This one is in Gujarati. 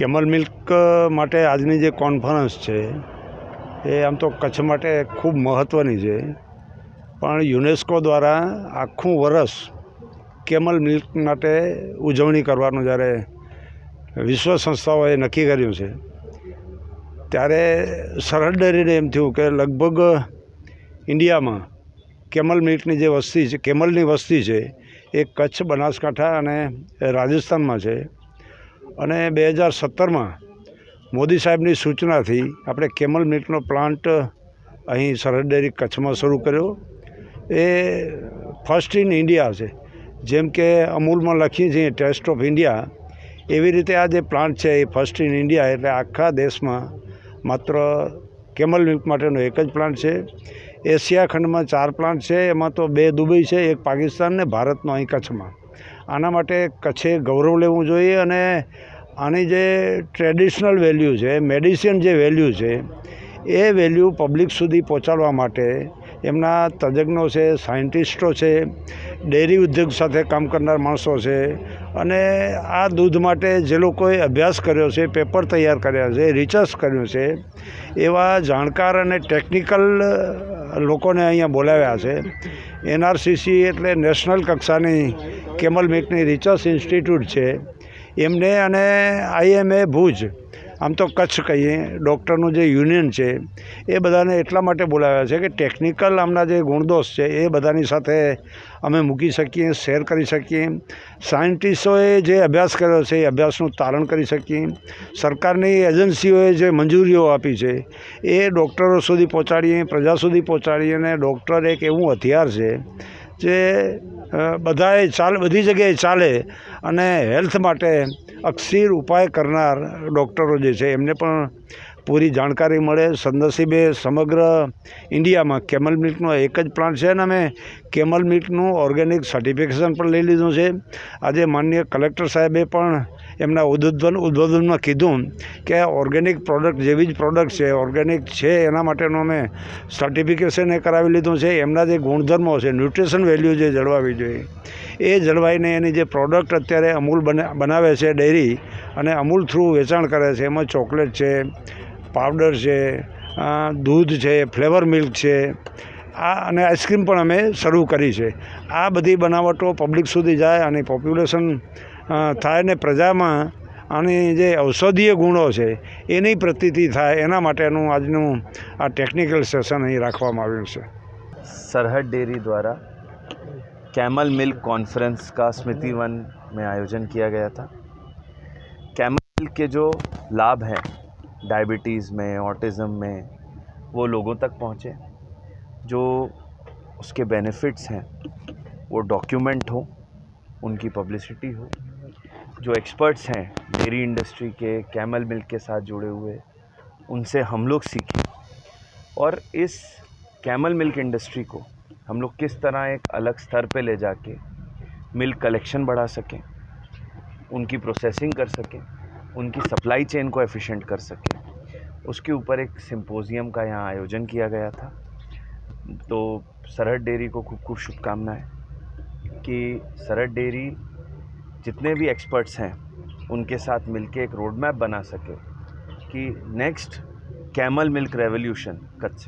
કેમલ મિલ્ક માટે આજની જે કોન્ફરન્સ છે, એ આમ તો કચ્છ માટે ખૂબ મહત્ત્વની છે. પણ યુનેસ્કો દ્વારા આખું વરસ કેમલ મિલ્ક માટે ઉજવણી કરવાનું જ્યારે વિશ્વ સંસ્થાઓએ નક્કી કર્યું છે, ત્યારે સરહદ ડેરીને એમ થયું કે લગભગ ઇન્ડિયામાં કેમલ મિલ્કની જે વસ્તી છે કેમલની વસ્તી છે, એ કચ્છ બનાસકાંઠા અને રાજસ્થાનમાં છે. અને બે હજાર સત્તરમાં મોદી સાહેબની સૂચનાથી આપણે કેમલ મિલ્કનો પ્લાન્ટ અહીં સરહદ ડેરી કચ્છમાં શરૂ કર્યો. એ ફર્સ્ટ ઇન ઇન્ડિયા છે. જેમ કે અમૂલમાં લખીએ છીએ, ટેસ્ટ ઓફ ઇન્ડિયા. એવી રીતે આ જે પ્લાન્ટ છે એ ફર્સ્ટ ઇન ઇન્ડિયા એટલે આખા દેશમાં માત્ર કેમલ મિલ્ક માટેનો એક જ પ્લાન્ટ છે. એશિયા ખંડમાં ચાર પ્લાન્ટ છે. એમાં તો બે દુબઈ છે, એક પાકિસ્તાન ને ભારતનો અહીં કચ્છમાં. આના માટે કચ્છે ગૌરવ લેવું જોઈએ અને આની જે ટ્રેડિશનલ વેલ્યુ છે મેડિસિન જે વેલ્યુ છે, એ વેલ્યુ પબ્લિક સુધી પહોંચાડવા માટે એમના તજજ્ઞો છે, સાયન્ટિસ્ટો છે, ડેરી ઉદ્યોગ સાથે કામ કરનાર માણસો છે અને આ દૂધ માટે જે લોકોએ અભ્યાસ કર્યો છે, પેપર તૈયાર કર્યા છે રિસર્ચ કર્યું છે, એવા જાણકાર અને ટેકનિકલ લોકોને અહીંયા બોલાવ્યા છે. એનઆરસીસી એટલે નેશનલ કક્ષાની કેમલ મેકની રિસર્ચ ઇન્સ્ટિટ્યૂટ છે. એમને અને આઈએમએ ભુજ આમ તો કચ્છ કહીએ, ડૉક્ટરનું જે યુનિયન છે, એ બધાને એટલા માટે બોલાવ્યા છે કે ટેકનિકલ આમના જે ગુણદોષ છે, એ બધાની સાથે અમે મૂકી શકીએ, શેર કરી શકીએ. સાયન્ટિસ્ટોએ જે અભ્યાસ કર્યો છે, એ અભ્યાસનું તારણ કરી શકીએ. સરકારની એજન્સીઓએ જે મંજૂરીઓ આપી છે, એ ડૉક્ટરો સુધી પહોંચાડીએ, પ્રજા સુધી પહોંચાડીએ અને ડૉક્ટર એક એવું હથિયાર છે, જે બધાએ ચાલે, બધી જગ્યાએ ચાલે અને હેલ્થ માટે અક્ષીર ઉપાય કરનાર ડૉક્ટરો જે છે, એમને પણ પૂરી જાણકારી મળે. સદનસીબે સમગ્ર ઇન્ડિયામાં કેમલ મિલ્કનો એક જ પ્લાન્ટ છે અને અમે કેમલ મિલ્કનું ઓર્ગેનિક સર્ટિફિકેશન પણ લઈ લીધું છે. આજે માન્ય કલેક્ટર સાહેબે પણ એમના ઉદ્બોધન ઉદ્બોધનમાં કીધું કે ઓર્ગેનિક પ્રોડક્ટ જેવી જ પ્રોડક્ટ છે, ઓર્ગેનિક છે, એના માટેનું અમે સર્ટિફિકેશન એ કરાવી લીધું છે. એમના જે ગુણધર્મો છે, ન્યુટ્રિશન વેલ્યુ જે જળવાવી જોઈએ, એ જળવાઈને એની જે પ્રોડક્ટ અત્યારે અમૂલ બના, બનાવે છે ડેરી અને અમૂલ થ્રુ વેચાણ કરે છે. એમાં ચોકલેટ છે પાવડર છે અ, દૂધ છે ફ્લેવર મિલ્ક છે આ અને આઈસ્ક્રીમ પણ અમે શરૂ કરી છે આ બધી બનાવટો પબ્લિક સુધી જાય અને પોપ્યુલેશન થાય ને પ્રજામાં આની જે ઔષધીય ગુણો છે એની પ્રતીતિ થાય એના માટેનું આજનું આ ટેકનિકલ સેશન અહીં રાખવામાં આવ્યું છે सरहद डेयरी द्वारा कैमल मिल्क कॉन्फ्रेंस का स्मृति वन में आयोजन किया गया था कैमल मिल्क के जो लाभ हैं डायबिटीज़ में, ऑटिज़म में, वो लोगों तक पहुँचे, जो उसके बेनिफिट्स हैं, वो डॉक्यूमेंट हो, उनकी पब्लिसिटी हो, जो एक्सपर्ट्स हैं, डेयरी इंडस्ट्री के, कैमल मिल्क के साथ जुड़े हुए, उनसे हम लोग सीखें। और इस कैमल मिल्क इंडस्ट्री को हम लोग किस तरह एक अलग स्तर पे ले जाके मिल्क कलेक्शन बढ़ा सकें, उनकी प्रोसेसिंग कर सकें उनकी सप्लाई चेन को एफिशिएंट कर सकें। उसके ऊपर एक सिंपोजियम का यहाँ आयोजन किया गया था। तो सरहद डेयरी को खूब खूब शुभकामनाएँ कि सरहद डेयरी जितने भी एक्सपर्ट्स हैं, उनके साथ मिलके एक रोड मैप बना सके कि next camel milk revolution Kutch